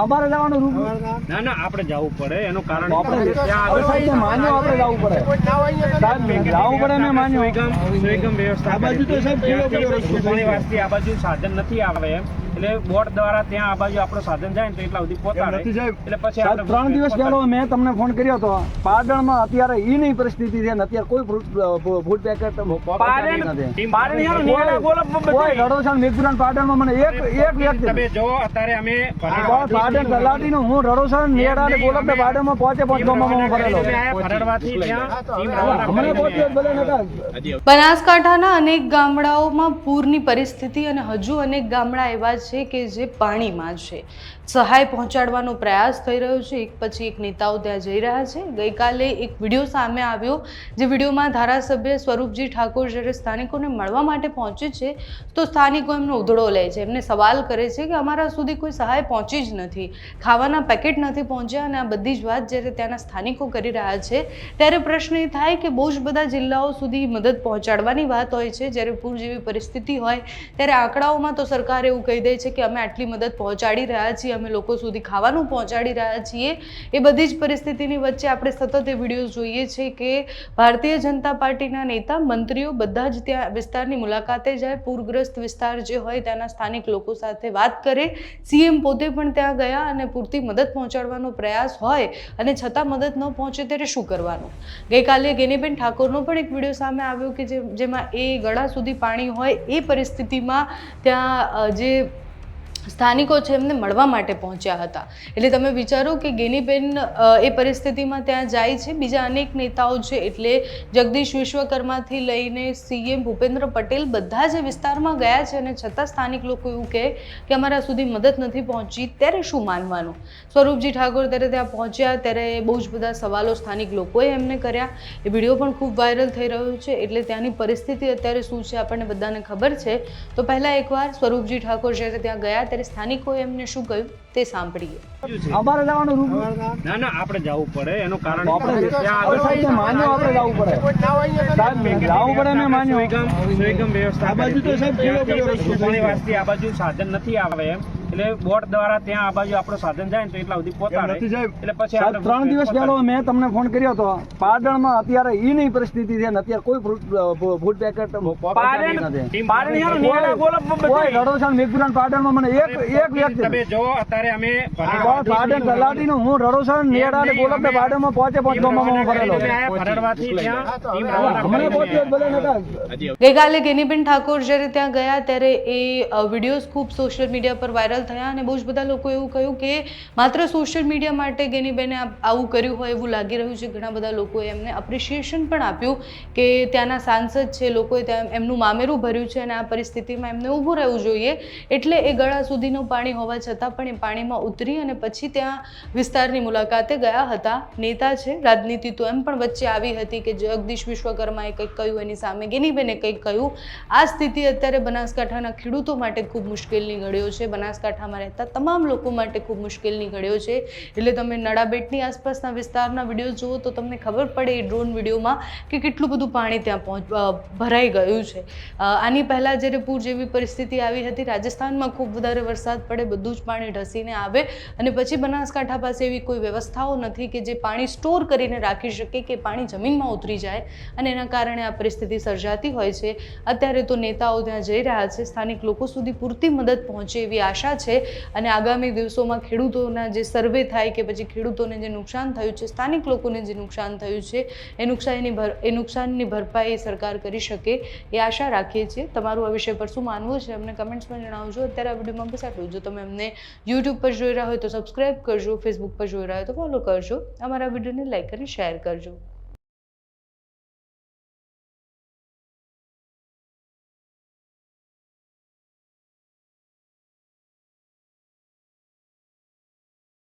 અમારે જવાનું રૂમ ના ના આપણે જવું પડે. એનું કારણ આપણે માન્યો આપણે જવું પડે. જવું પડે મેં માન્યો. સુઈગામ સુઈગામ વ્યવસ્થા આ બાજુ તો સાહેબ. ઘણી વારથી આ બાજુ સાધન નથી આવે એમ. એટલે બોટ દ્વારા ત્યાં આ બાજુ આપણો સાધન જાય ને તો એટલા સુધી પહોંચાડે નથી એટલે પછી આપણે ત્રણ દિવસ પહેલો મેં તમને ફોન કર્યો હતો. પાટણમાં અત્યારે ઈ નહીં પરિસ્થિતિ છે ને અત્યારે કોઈ ફ્રૂટ ફૂડ પેકેટ નથી. કોઈ રડોસણ મેઘપુરાણ પાટણમાં મને એક એક વ્યક્તિ તમે જો અત્યારે અમે પાટણ તલાટીનું હું રડોસણ નેડા ને ગોલક ને પાટણમાં પહોંચે પહોંચવામાં હું ભરેલો જ બનાસકાંઠાના અનેક ગામડાઓમાં પૂરની પરિસ્થિતિ અને હજુ અનેક ગામડા એવા છે કે જે પાણીમાં છે. સહાય પહોંચાડવાનો પ્રયાસ થઈ રહ્યો છે. એક પછી એક નેતાઓ ત્યાં જઈ રહ્યા છે. ગઈકાલે એક વીડિયો સામે આવ્યો, જે વિડીયોમાં ધારાસભ્ય સ્વરૂપજી ઠાકોર જ્યારે સ્થાનિકોને મળવા માટે પહોંચે છે, તો સ્થાનિકો એમનો ઉધડો લે છે. એમને સવાલ કરે છે કે અમારા સુધી કોઈ સહાય પહોંચી જ નથી. ખાવાના પેકેટ નથી પહોંચ્યા અને આ બધી જ વાત જ્યારે ત્યાંના સ્થાનિકો કરી રહ્યા છે, ત્યારે પ્રશ્ન એ થાય કે બહુ જ બધા જિલ્લાઓ સુધી મદદ પહોંચાડવાની વાત હોય છે. જ્યારે પૂર જેવી પરિસ્થિતિ હોય, ત્યારે આંકડાઓમાં તો સરકાર એવું કહી દે છે કે અમે આટલી મદદ પહોંચાડી રહ્યા છીએ, અમે લોકો સુધી ખાવાનું પહોંચાડી રહ્યા છીએ. એ બધી જ પરિસ્થિતિની વચ્ચે આપણે સતત એ વીડિયો જોઈએ છે કે ભારતીય જનતા પાર્ટીના નેતા, મંત્રીઓ બધા જ ત્યાં વિસ્તારની મુલાકાતે જાય, પૂરગ્રસ્ત વિસ્તાર જે હોય ત્યાંના સ્થાનિક લોકો સાથે વાત કરે. સીએમ પોતે પણ ત્યાં ગયા અને પૂરતી મદદ પહોંચાડવાનો પ્રયાસ હોય અને છતાં મદદ ન પહોંચે ત્યારે શું કરવાનું? ગઈકાલે ગેનીબેન ઠાકોરનો પણ એક વીડિયો સામે આવ્યો કે જેમાં એ ગળા સુધી પાણી હોય એ પરિસ્થિતિમાં ત્યાં જે સ્થાનિકો છે એમને મળવા માટે પહોંચ્યા હતા. એટલે તમે વિચારો કે ગેનીબેન એ પરિસ્થિતિમાં ત્યાં જાય છે. બીજા અનેક નેતાઓ છે, એટલે જગદીશ વિશ્વકર્માથી લઈને સીએમ ભૂપેન્દ્ર પટેલ બધા જે વિસ્તારમાં ગયા છે અને છતાં સ્થાનિક લોકો એવું કહે કે અમારા સુધી મદદ નથી પહોંચી, ત્યારે શું માનવાનું? સ્વરૂપજી ઠાકોર ત્યારે ત્યાં પહોંચ્યા, ત્યારે બહુ જ બધા સવાલો સ્થાનિક લોકોએ એમને કર્યા. એ વીડિયો પણ ખૂબ વાયરલ થઈ રહ્યો છે, એટલે ત્યાંની પરિસ્થિતિ અત્યારે શું છે આપણને બધાને ખબર છે. તો પહેલાં એકવાર સ્વરૂપજી ઠાકોર જ્યારે ત્યાં ગયા ત્યારે સ્થાનિકોએ એમને શું કહ્યું તે સાંભળીએ. અમારે જવાનું રૂમ. ના ના આપણે જવું પડે. એનું કારણ આપણે ત્યાં માન્યો આપણે જવું પડે. સાહેબ જવું પડે ને માન્યો સુઈગામ વ્યવસ્થા આ બાજુ તો સાહેબ કેવો બધો રસ્તો ઘણી વારથી આ બાજુ સાધન નથી આવે એમ? એટલે બોટ દ્વારા ત્યાં આ બાજુ આપણો સાધન જાય ને તો એટલા સુધી પહોંચાડે એટલે પછી ત્રણ દિવસ પહેલો મેં તમને ફોન કર્યો હતો. પાટણમાં અત્યારે ઈ નહીં પરિસ્થિતિ છે ને અત્યારે કોઈ ફ્રૂટ ફૂડ પેકેટ નથી. કોઈ રડોસણ મેઘપુરાણ મને એક એક વ્યક્તિ તમે જો અત્યારે અમે પણ પાટણ તલાટીનું હું રડોસણ નેડા અને ગોલક ને પહોંચે પહોંચવામાં હું ભરેલો. હમણાં પહોંચ્યો ભલે નતા. ગઈકાલે ગેનીબેન ઠાકોર જ્યારે ત્યાં ગયા ત્યારે એ વિડીયોઝ ખૂબ સોશિયલ મીડિયા પર વાયરલ થયા અને બહુ જ બધા લોકો એવું કહ્યું કે માત્ર સોશિયલ મીડિયા માટે ગેનીબેને આવું કર્યું હોય એવું લાગી રહ્યું છે. ઘણા બધા લોકોએ એમને એપ્રિશિએશન પણ આપ્યું કે ત્યાંના સાંસદ છે, લોકોએ ત્યાં એમનું મામેરું ભર્યું છે અને આ પરિસ્થિતિમાં એમને ઊભું રહેવું જોઈએ. એટલે એ ગળા સુધીનું પાણી હોવા છતાં પણ એ પાણીમાં ઉતરી અને પછી ત્યાં વિસ્તારની મુલાકાતે ગયા હતા. નેતા છે, રાજનીતિ તો એમ પણ વચ્ચે આવી હતી કે જગદીશ વિશ્વકર્માએ કંઈક કહ્યું, એની સામે ગેનીબેને કંઈક કહ્યું. આ સ્થિતિ અત્યારે બનાસકાંઠાના ખેડૂતો માટે ખૂબ મુશ્કેલની ઘડ્યો છે. બનાસકાંઠામાં રહેતા તમામ લોકો માટે ખૂબ મુશ્કેલની ઘડ્યો છે. એટલે તમે નડાબેટની આસપાસના વિસ્તારના વીડિયો જુઓ તો તમને ખબર પડે એ ડ્રોન વિડીયોમાં કે કેટલું બધું પાણી ત્યાં પહોંચ ભરાઈ ગયું છે. આની પહેલાં જ્યારે પૂર જેવી પરિસ્થિતિ આવી હતી, રાજસ્થાનમાં ખૂબ વધારે વરસાદ પડે, બધું જ પાણી ઢસીને આવે અને પછી બનાસકાંઠા પાસે એવી કોઈ વ્યવસ્થાઓ નથી કે જે પાણી સ્ટોર કરીને રાખી શકે કે પાણી જમીનમાં ઉતરી જાય અને એના કારણે આ પરિસ્થિતિ સર્જાતી હોય છે. અત્યારે તો નેતાઓ ત્યાં જઈ રહ્યા છે. સ્થાનિક લોકો સુધી પૂરતી મદદ પહોંચે એવી આશા છે અને આગામી દિવસોમાં ખેડૂતોના જે સર્વે થાય કે પછી ખેડૂતોને જે નુકસાન થયું છે, સ્થાનિક લોકોને જે નુકસાન થયું છે, એ નુકસાનની ભર, એ નુકસાનની ભરપાઈ સરકાર કરી શકે એ આશા રાખીએ છીએ. તમારું આ વિષય પર શું માનવું છે, અમને કમેન્ટ્સમાં જણાવજો. અત્યારે આ વિડીયોમાં બસ આટલું જો. તમે અમને યુટ્યુબ પર જોઈ રહ્યા હોય તો સબસ્ક્રાઈબ કરજો ફેસબુક પર જોઈ રહ્યા હોય તો ફોલો કરજો. અમારા વિડીયોને લાઈક અને શેર કરજો.